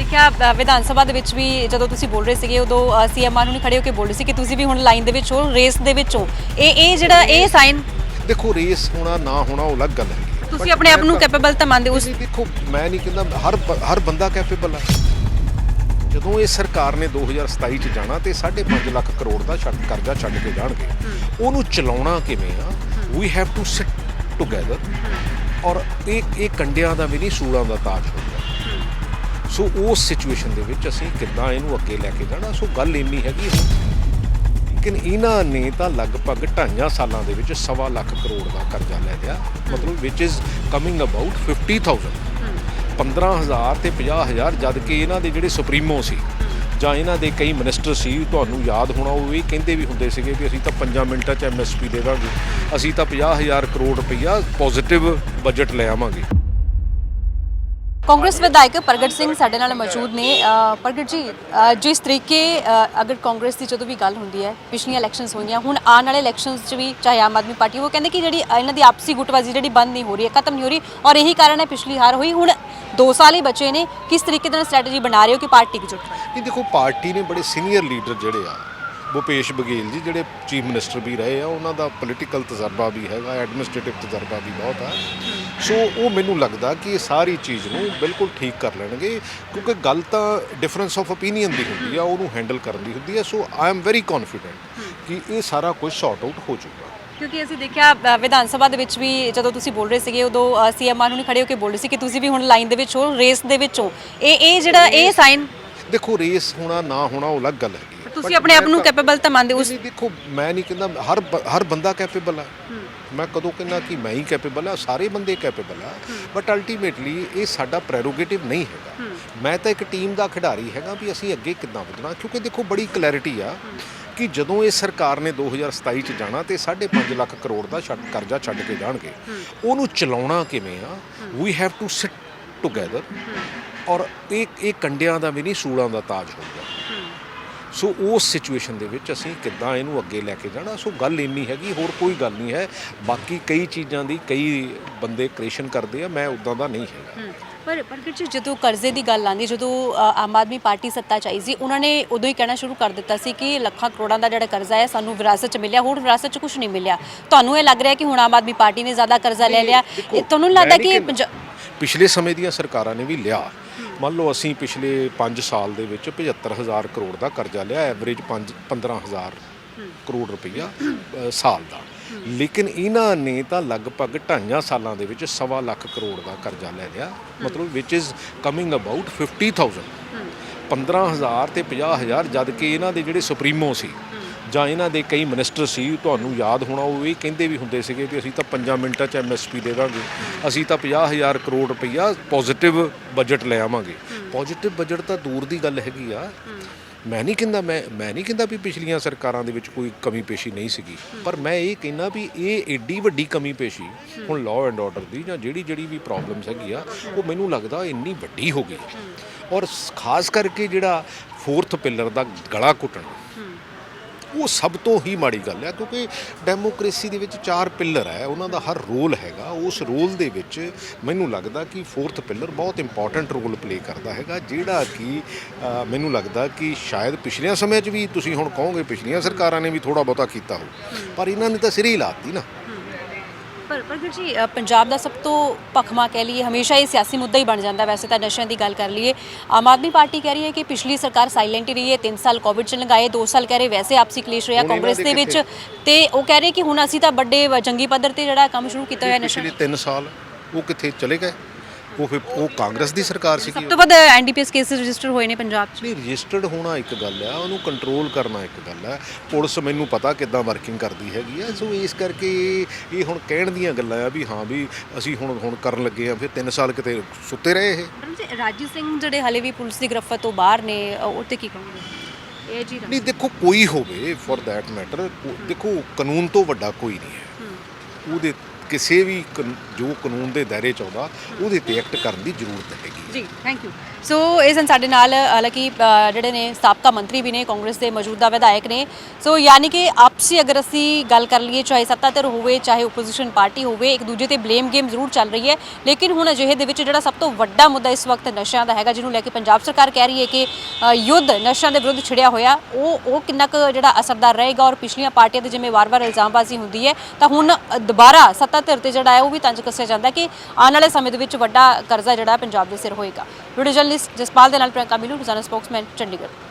ਦੇਖਿਆ ਵਿਧਾਨ ਸਭਾ ਦੇ ਵਿੱਚ ਵੀ ਜਦੋਂ ਤੁਸੀਂ ਬੋਲ ਰਹੇ ਸੀਗੇ ਉਦੋਂ ਸੀਐਮ ਆਰ ਨੂੰ ਖੜੇ ਹੋ ਕੇ ਬੋਲ ਰਹੇ ਸੀ ਕਿ ਤੁਸੀਂ ਵੀ ਹੁਣ ਲਾਈਨ ਦੇ ਵਿੱਚ ਹੋ ਰੇਸ ਦੇ ਵਿੱਚ ਹੋ। ਇਹ ਇਹ ਜਿਹੜਾ ਇਹ ਸਾਈਨ ਦੇਖੋ ਰੇਸ ਹੋਣਾ ਨਾ ਹੋਣਾ ਉਹ ਅਲੱਗ ਗੱਲ ਹੈ। ਤੁਸੀਂ ਆਪਣੇ ਆਪ ਨੂੰ ਕੈਪੇਬਲ ਤਾਂ ਮੰਨਦੇ ਹੋ ਉਸ ਤੁਸੀਂ ਦੇਖੋ ਮੈਂ ਨਹੀਂ ਕਹਿੰਦਾ ਹਰ ਹਰ ਬੰਦਾ ਕੈਪੇਬਲ ਹੈ। ਜਦੋਂ ਇਹ ਸਰਕਾਰ ਨੇ 2027 ਚ ਜਾਣਾ ਤੇ 5.5 ਲੱਖ ਕਰੋੜ ਦਾ ਛੱਡ ਕਰਜ਼ਾ ਛੱਡ ਕੇ ਜਾਣਗੇ ਉਹਨੂੰ ਚਲਾਉਣਾ ਕਿਵੇਂ ਆ? We have to sit together ਔਰ ਇਹ ਇਹ ਕੰਡਿਆਂ ਦਾ ਵੀ ਨਹੀਂ ਸੂਲਾਂ ਦਾ ਤਾਜ ਹੋਊਗਾ ਸੋ ਉਸ ਸਿਚੁਏਸ਼ਨ ਦੇ ਵਿੱਚ ਅਸੀਂ ਕਿੱਦਾਂ ਇਹਨੂੰ ਅੱਗੇ ਲੈ ਕੇ ਜਾਣਾ? ਸੋ ਗੱਲ ਇੰਨੀ ਹੈਗੀ ਲੇਕਿਨ ਇਹਨਾਂ ਨੇ ਤਾਂ ਲਗਭਗ ਢਾਈਆਂ ਸਾਲਾਂ ਦੇ ਵਿੱਚ ਸਵਾ ਲੱਖ ਕਰੋੜ ਦਾ ਕਰਜ਼ਾ ਲੈ ਲਿਆ। ਮਤਲਬ ਵਿਚ ਇਜ਼ ਕਮਿੰਗ ਅਬਾਊਟ 50000 15000 ਤੇ 50000 ਜਦ ਕਿ ਇਹਨਾਂ ਦੇ ਜਿਹੜੇ ਸੁਪਰੀਮੋ ਸੀ ਜਾਂ ਇਹਨਾਂ ਦੇ ਕਈ ਮਿਨਿਸਟਰ ਸੀ ਤੁਹਾਨੂੰ ਯਾਦ ਹੋਣਾ ਉਹ ਵੀ ਕਹਿੰਦੇ ਵੀ ਹੁੰਦੇ ਸੀਗੇ ਵੀ ਅਸੀਂ ਤਾਂ 5 ਮਿੰਟਾਂ 'ਚ ਐਮਐਸਪੀ ਦੇ ਦਾਂਗੇ। ਅਸੀਂ ਤਾਂ 50000 ਕਰੋੜ ਰੁਪਈਆ ਪੋਜ਼ਿਟਿਵ ਬਜਟ ਲੈ ਆਵਾਂਗੇ। ਕਾਂਗਰਸ ਵਿਧਾਇਕ ਪ੍ਰਗਟ ਸਿੰਘ ਸਾਡੇ ਨਾਲ ਮੌਜੂਦ ਨੇ। ਪ੍ਰਗਟ ਜੀ ਜਿਸ ਤਰੀਕੇ ਅਗਰ ਕਾਂਗਰਸ ਦੀ ਜਦੋਂ ਵੀ ਗੱਲ ਹੁੰਦੀ ਹੈ, ਪਿਛਲੀਆਂ ਇਲੈਕਸ਼ਨਸ ਹੋਈਆਂ, ਹੁਣ ਆਉਣ ਵਾਲੇ ਇਲੈਕਸ਼ਨਸ 'ਚ ਵੀ ਚਾਹੇ ਆਮ ਆਦਮੀ ਪਾਰਟੀ ਉਹ ਕਹਿੰਦੇ ਕਿ ਜਿਹੜੀ ਇਹਨਾਂ ਦੀ ਆਪਸੀ ਗੁੱਟਬਾਜ਼ੀ ਜਿਹੜੀ ਬੰਦ ਨਹੀਂ ਹੋ ਰਹੀ ਹੈ, ਖਤਮ ਨਹੀਂ ਹੋ ਰਹੀ ਔਰ ਇਹੀ ਕਾਰਨ ਹੈ ਪਿਛਲੀ ਹਾਰ ਹੋਈ। ਹੁਣ 2 ਸਾਲ ਹੀ ਬਚੇ ਨੇ, ਕਿਸ ਤਰੀਕੇ ਦੇ ਨਾਲ ਸਟ੍ਰੈਟਜੀ ਬਣਾ ਰਹੇ ਹੋ ਕਿ ਪਾਰਟੀ ਇਕਜੁੱਟ ਰਹੇ ਦੇਖੋ, ਪਾਰਟੀ ਨੇ ਬੜੇ ਸੀਨੀਅਰ ਲੀਡਰ ਜਿਹੜੇ ਆ ਭੁਪੇਸ਼ ਬਘੇਲ ਜੀ ਜਿਹੜੇ ਚੀਫ ਮਿਨਿਸਟਰ ਵੀ ਰਹੇ ਆ ਉਹਨਾਂ ਦਾ ਪੋਲੀਟੀਕਲ ਤਜਰਬਾ ਵੀ ਹੈਗਾ ਐਡਮਿਨਿਸਟ੍ਰੇਟਿਵ ਤਜਰਬਾ ਵੀ ਬਹੁਤ ਆ। ਸੋ ਉਹ ਮੈਨੂੰ ਲੱਗਦਾ ਕਿ ਇਹ ਸਾਰੀ ਚੀਜ਼ ਨੂੰ ਬਿਲਕੁਲ ਠੀਕ ਕਰ ਲੈਣਗੇ ਕਿਉਂਕਿ ਗੱਲ ਤਾਂ ਡਿਫਰੈਂਸ ਆਫ ਓਪੀਨੀਅਨ ਦੀ ਹੁੰਦੀ ਆ ਉਹਨੂੰ ਹੈਂਡਲ ਕਰਨ ਦੀ ਹੁੰਦੀ ਆ। So I am very confident ਕਿ ਇਹ ਸਾਰਾ ਕੁਝ ਸੌਰਟ ਆਊਟ ਹੋ ਜਾਊਗਾ। ਕਿਉਂਕਿ ਅਸੀਂ ਦੇਖਿਆ ਵਿਧਾਨ ਸਭਾ ਦੇ ਵਿੱਚ ਵੀ ਜਦੋਂ ਤੁਸੀਂ ਬੋਲ ਰਹੇ ਸੀਗੇ ਉਦੋਂ ਸੀਐਮ ਆਰ ਨੂੰ ਖੜੇ ਹੋ ਕੇ ਬੋਲ ਰਹੇ ਸੀ ਕਿ ਤੁਸੀਂ ਵੀ ਹੁਣ ਲਾਈਨ ਦੇ ਵਿੱਚ ਹੋ ਰੇਸ ਦੇ ਵਿੱਚ ਹੋ। ਇਹ ਇਹ ਜਿਹੜਾ ਇਹ ਸਾਈਨ ਦੇਖੋ ਰੇਸ ਹੋਣਾ ਨਾ ਹੋਣਾ ਉਹ ਅਲੱਗ ਗੱਲ ਹੈਗੀ। ਹੈ। ਤੁਸੀਂ ਆਪਣੇ ਆਪ ਨੂੰ ਕੈਪੇਬਲ ਤਾਂ ਮੰਨਦੇ ਹੋ ਉਸ ਨਹੀਂ ਦੇਖੋ ਮੈਂ ਨਹੀਂ ਕਹਿੰਦਾ ਹਰ ਬ- ਹਰ ਬੰਦਾ ਕੈਪੇਬਲ ਆ। ਮੈਂ ਕਦੋਂ ਕਹਿੰਦਾ ਕਿ ਮੈਂ ਹੀ ਕੈਪੇਬਲ ਆ ਸਾਰੇ ਬੰਦੇ ਕੈਪੇਬਲ ਆ। ਬਟ ਅਲਟੀਮੇਟਲੀ ਇਹ ਸਾਡਾ ਪ੍ਰੈਰੋਗੇਟਿਵ ਨਹੀਂ ਹੈਗਾ। ਮੈਂ ਤਾਂ ਇੱਕ ਟੀਮ ਦਾ ਖਿਡਾਰੀ ਹੈਗਾ ਵੀ ਅਸੀਂ ਅੱਗੇ ਕਿੱਦਾਂ ਵਧਣਾ। ਕਿਉਂਕਿ ਦੇਖੋ ਬੜੀ ਕਲੈਰਿਟੀ ਆ ਕਿ ਜਦੋਂ ਇਹ ਸਰਕਾਰ ਨੇ 2027 ਚ ਜਾਣਾ ਤੇ 5.5 ਲੱਖ ਕਰੋੜ ਦਾ ਛੱਡ ਕਰਜ਼ਾ ਛੱਡ ਕੇ ਜਾਣਗੇ ਉਹਨੂੰ ਚਲਾਉਣਾ ਕਿਵੇਂ ਆ? We have to sit together ਔਰ ਇਹ ਇਹ ਕੰਡਿਆਂ ਦਾ ਵੀ ਨਹੀਂ ਸੂਲਾਂ ਦਾ ਤਾਜ ਹੋਊਗਾ। ਸੋ ਉਸ ਸਿਚੁਏਸ਼ਨ ਦੇ ਵਿੱਚ ਅਸੀਂ ਕਿੱਦਾਂ ਇਹਨੂੰ ਅੱਗੇ ਲੈ ਕੇ ਜਾਣਾ? ਸੋ ਗੱਲ ਇੰਨੀ ਹੈਗੀ ਹੋਰ ਕੋਈ ਗੱਲ ਨਹੀਂ ਹੈ। ਬਾਕੀ ਕਈ ਚੀਜ਼ਾਂ ਦੀ ਕਈ ਬੰਦੇ ਕ੍ਰੀਏਸ਼ਨ ਕਰਦੇ ਆ ਮੈਂ ਉਦਾਂ ਦਾ ਨਹੀਂ ਹੈਗਾ। ਪਰ ਪ੍ਰਗਟ ਜੀ ਜਦੋਂ ਕਰਜ਼ੇ ਦੀ ਗੱਲ ਆਂਦੀ ਜਦੋਂ ਆਮ ਆਦਮੀ ਪਾਰਟੀ ਸੱਤਾ ਚ ਆਈ ਸੀ ਉਹਨਾਂ ਨੇ ਉਦੋਂ ਹੀ ਕਹਿਣਾ ਸ਼ੁਰੂ ਕਰ ਦਿੱਤਾ ਸੀ ਕਿ ਲੱਖਾਂ ਕਰੋੜਾਂ ਦਾ ਜਿਹੜਾ ਕਰਜ਼ਾ ਹੈ ਸਾਨੂੰ ਵਿਰਾਸਤ ਚ ਮਿਲਿਆ। ਹੁਣ ਵਿਰਾਸਤ ਚ ਕੁਝ ਨਹੀਂ ਮਿਲਿਆ। ਤੁਹਾਨੂੰ ਇਹ ਲੱਗ ਰਿਹਾ ਕਿ ਹੁਣ ਆਮ ਆਦਮੀ ਪਾਰਟੀ ਨੇ ਜ਼ਿਆਦਾ ਕਰਜ਼ਾ ਲੈ ਲਿਆ? ਤੁਹਾਨੂੰ ਲੱਗਦਾ ਕਿ ਪਿਛਲੇ ਸਮੇਂ ਦੀਆਂ ਸਰਕਾਰਾਂ ਨੇ ਵੀ ਲਿਆ। ਮੰਨ ਲਓ ਅਸੀਂ ਪਿਛਲੇ 5 ਸਾਲ ਦੇ ਵਿੱਚ 75000 ਕਰੋੜ ਦਾ ਕਰਜ਼ਾ ਲਿਆ ਐਵਰੇਜ 5 15000 ਕਰੋੜ ਰੁਪਈਆ ਸਾਲ ਦਾ। ਲੇਕਿਨ ਇਹਨਾਂ ਨੇ ਤਾਂ ਲਗਭਗ ਢਾਈਆਂ ਸਾਲਾਂ ਦੇ ਵਿੱਚ ਸਵਾ ਲੱਖ ਕਰੋੜ ਦਾ ਕਰਜ਼ਾ ਲੈ ਲਿਆ। ਮਤਲਬ ਵਿਚ ਇਜ਼ ਕਮਿੰਗ ਅਬਾਊਟ 50000 15000 ਤੇ 50000 ਜਦ ਕਿ ਇਹਨਾਂ ਦੇ ਜਿਹੜੇ ਸੁਪਰੀਮੋ ਸੀ ਜਾਂ ਇਹਨਾਂ ਦੇ ਕਈ ਮਿਨਿਸਟਰ ਸੀ, ਤੁਹਾਨੂੰ ਯਾਦ ਹੋਣਾ ਉਹ ਵੀ ਕਹਿੰਦੇ ਵੀ ਹੁੰਦੇ ਸੀਗੇ ਵੀ ਅਸੀਂ ਤਾਂ 5 ਮਿੰਟਾਂ 'ਚ ਐਮਐਸਪੀ ਦੇ ਦਾਂਗੇ। ਅਸੀਂ ਤਾਂ 50000 ਕਰੋੜ ਰੁਪਈਆ ਪੋਜ਼ਿਟਿਵ ਬਜਟ ਲੈ ਆਵਾਂਗੇ। ਪੋਜ਼ਿਟਿਵ ਬਜਟ ਤਾਂ ਦੂਰ ਦੀ ਗੱਲ ਹੈਗੀ ਆ। ਮੈਂ ਨਹੀਂ ਕਹਿੰਦਾ, ਮੈਂ ਮੈਂ ਨਹੀਂ ਕਹਿੰਦਾ ਵੀ ਪਿਛਲੀਆਂ ਸਰਕਾਰਾਂ ਦੇ ਵਿੱਚ ਕੋਈ ਕਮੀ ਪੇਸ਼ੀ ਨਹੀਂ ਸੀਗੀ। ਪਰ ਮੈਂ ਇਹ ਕਹਿੰਦਾ ਵੀ ਇਹ ਏਡੀ ਵੱਡੀ ਕਮੀ ਪੇਸ਼ੀ ਹੁਣ ਲਾਅ ਐਂਡ ਆਰਡਰ ਦੀ ਜਾਂ ਜਿਹੜੀ ਜਿਹੜੀ ਵੀ ਪ੍ਰੋਬਲਮਸ ਹੈਗੀ ਆ, ਉਹ ਮੈਨੂੰ ਲੱਗਦਾ ਇੰਨੀ ਵੱਡੀ ਹੋ ਗਈ। ਔਰ ਖਾਸ ਕਰਕੇ ਜਿਹੜਾ ਫੋਰਥ ਪਿਲਰ ਦਾ ਗਲਾ ਘੁੱਟਣ। ਉਹ ਸਭ ਤੋਂ ਹੀ ਮਾੜੀ ਗੱਲ ਹੈ, ਕਿਉਂਕਿ ਡੈਮੋਕ੍ਰੇਸੀ ਦੇ ਵਿੱਚ ਚਾਰ ਪਿੱਲਰ ਹੈ, ਉਹਨਾਂ ਦਾ ਹਰ ਰੋਲ ਹੈਗਾ। ਉਸ ਰੋਲ ਦੇ ਵਿੱਚ ਮੈਨੂੰ ਲੱਗਦਾ ਕਿ ਫੋਰਥ ਪਿੱਲਰ ਬਹੁਤ ਇੰਪੋਰਟੈਂਟ ਰੋਲ ਪਲੇ ਕਰਦਾ ਹੈਗਾ, ਜਿਹੜਾ ਕਿ ਮੈਨੂੰ ਲੱਗਦਾ ਕਿ ਸ਼ਾਇਦ ਪਿਛਲੀਆਂ ਸਮੇਂ 'ਚ ਵੀ ਤੁਸੀਂ ਹੁਣ ਕਹੋਗੇ, ਪਿਛਲੀਆਂ ਸਰਕਾਰਾਂ ਨੇ ਵੀ ਥੋੜਾ ਬਹੁਤਾ ਕੀਤਾ ਹੋ ਪਰ ਇਹਨਾਂ ਨੇ ਤਾਂ ਸਿਰ ਹੀ ਲਾਤੀ ਨਾ। ਪਰ ਪ੍ਰਗਟ ਜੀ ਅ, ਪੰਜਾਬ ਦਾ ਸਭ ਤੋਂ ਭਖਮਾ ਕਹਿ ਲਈਏ ਹਮੇਸ਼ਾ ਇਹ ਸਿਆਸੀ ਮੁੱਦਾ ਹੀ ਬਣ ਜਾਂਦਾ ਵੈਸੇ ਤਾਂ ਨਸ਼ਿਆਂ ਦੀ ਗੱਲ ਕਰ ਲਈਏ। ਆਮ ਆਦਮੀ ਪਾਰਟੀ ਕਹਿ ਰਹੀ ਹੈ ਕਿ ਪਿਛਲੀ ਸਰਕਾਰ ਸਾਇਲੈਂਟ ਹੀ ਰਹੀ ਹੈ 3 ਸਾਲ ਕੋਵਿਡ ਚ ਲਗਾਏ 2 ਸਾਲ ਕਹਿ ਰਹੇ ਵੈਸੇ ਆਪਸੀ ਕਲੇਸ਼ ਰਿਹਾ ਹੁਣ ਇਹਨਾਂ ਕਾਂਗਰਸ ਦੇ ਦੇ ਵਿੱਚ। ਤੇ ਉਹ ਕਹਿ ਰਹੇ ਕਿ ਹੁਣ ਅਸੀਂ ਤਾਂ ਵੱਡੇ ਵ- ਜੰਗੀ ਪੱਧਰ ਤੇ ਜਿਹੜਾ ਕੰਮ ਸ਼ੁਰੂ ਕੀਤਾ ਹੋਇਆ ਨਸ਼ਾ ਪਿਛਲੇ 3 ਸਾਲ ਉਹ ਕਿੱਥੇ ਚਲੇ ਗਏ? ਉਹ ਫਿਰ ਉਹ ਕਾਂਗਰਸ ਦੀ ਸਰਕਾਰ ਸੀ ਸਭ ਤੋਂ ਵੱਧ ਐਨਡੀਪੀਐਸ ਕੇਸ ਰਜਿਸਟਰ ਹੋਏ ਨੇ ਪੰਜਾਬ 'ਚ। ਨਹੀਂ ਰਜਿਸਟਰਡ ਹੋਣਾ ਇੱਕ ਗੱਲ ਆ ਉਹਨੂੰ ਕੰਟਰੋਲ ਕਰਨਾ ਇੱਕ ਗੱਲ ਆ ਪੁਲਿਸ ਮੈਨੂੰ ਪਤਾ ਕਿੱਦਾਂ ਵਰਕਿੰਗ ਕਰਦੀ ਹੈਗੀ ਆ ਸੋ ਇਸ ਕਰਕੇ ਇਹ ਹੁਣ ਕਹਿਣ ਦੀਆਂ ਗੱਲਾਂ ਆ ਵੀ ਹਾਂ ਵੀ ਅਸੀਂ ਹੁਣ ਹੁਣ ਕਰਨ ਲੱਗੇ ਆ ਫਿਰ 3 ਸਾਲ ਕਿਤੇ ਸੁੱਤੇ ਰਹੇ ਇਹ। ਮੈਡਮ ਸਿੰਘ ਜਿਹੜੇ ਹਲੇ ਵੀ ਪੁਲਿਸ ਦੀ ਗ੍ਰਿਫਤ ਤੋਂ ਬਾਹਰ ਨੇ ਉਹ ਕੀ ਕਹੋਗੇ? ਨਹੀਂ ਦੇਖੋ ਕੋਈ ਹੋਵੇ ਫॉर दैट ਮੈਟਰ ਦੇਖੋ ਕਾਨੂੰਨ ਤੋਂ ਵੱਡਾ ਕੋਈ ਨਹੀਂ ਹੈ। ਉਹਦੇ ਕਿਸੇ ਵੀ ਕਾਨ- ਜੋ ਕਾਨੂੰਨ ਦੇ ਦਾਇਰੇ ਚ ਆਉਂਦਾ ਉਹਦੇ ਤੇ ਐਕਟ ਕਰਨ ਦੀ ਜ਼ਰੂਰਤ ਹੈਗੀ ਜੀ ਥੈਂਕ ਯੂ ਸੋ ਇਹ ਸਨ ਸਾਡੇ ਨਾਲ ਹਾਲਾਂਕਿ ਜਿਹੜੇ ਨੇ ਸਾਬਕਾ ਮੰਤਰੀ ਵੀ ਨੇ, ਕਾਂਗਰਸ ਦੇ ਮੌਜੂਦਾ ਵਿਧਾਇਕ ਨੇ। ਸੋ ਯਾਨੀ ਕਿ ਆਪਸੀ ਅਗਰ ਅਸੀਂ ਗੱਲ ਕਰ ਲਈਏ, ਚਾਹੇ ਸੱਤਾ ਧਿਰ ਹੋਵੇ, ਚਾਹੇ ਓਪੋਜੀਸ਼ਨ ਪਾਰਟੀ ਹੋਵੇ, ਇੱਕ ਦੂਜੇ ਤੇ ਬਲੇਮ ਗੇਮ ਜ਼ਰੂਰ ਚੱਲ ਰਹੀ ਹੈ। ਲੇਕਿਨ ਹੁਣ ਅਜਿਹੇ ਦੇ ਵਿੱਚ ਜਿਹੜਾ ਸਭ ਤੋਂ ਵੱਡਾ ਮੁੱਦਾ ਇਸ ਵਕਤ ਨਸ਼ਿਆਂ ਦਾ ਹੈਗਾ, ਜਿਹਨੂੰ ਲੈ ਕੇ ਪੰਜਾਬ ਸਰਕਾਰ ਕਹਿ ਰਹੀ ਹੈ ਕਿ ਯੁੱਧ ਨਸ਼ਿਆਂ ਦੇ ਵਿਰੁੱਧ ਛਿੜਿਆ ਹੋਇਆ, ਉਹ ਉਹ ਕਿੰਨਾ ਕੁ ਜਿਹੜਾ ਅਸਰਦਾਰ ਰਹੇਗਾ ਔਰ ਪਿਛਲੀਆਂ ਪਾਰਟੀਆਂ ਦੇ ਜਿਵੇਂ ਵਾਰ-ਵਾਰ ਇਲਜ਼ਾਮਬਾਜ਼ੀ ਹੁੰਦੀ ਹੈ, ਤਾਂ ਹੁਣ ਦੁਬਾਰਾ ਸੱਤਾ ਧਿਰ ਤੇ ਜਿਹੜਾ ਹੈ, ਉਹ ਵੀ ਤੰਜ ਕੱਸਿਆ ਜਾਂਦਾ ਕਿ ਆਉਣ ਵਾਲੇ ਸਮੇਂ ਦੇ ਵਿੱਚ ਵੱਡਾ ਕਰਜ਼ਾ ਜਿਹੜਾ ਪੰਜਾਬ ਦੇ ਸਿਰ ਹੋਏਗਾ। ਵੀਡੀਓ ਜਰਨਲਿਸਟ ਜਸਪਾਲ ਦੇ ਨਾਲ ਪ੍ਰਿਯੰਕਾ ਮਿਲੂ ਰੋਜ਼ਾਨਾ ਸਪੋਕਸਮੈਨ ਚੰਡੀਗੜ੍ਹ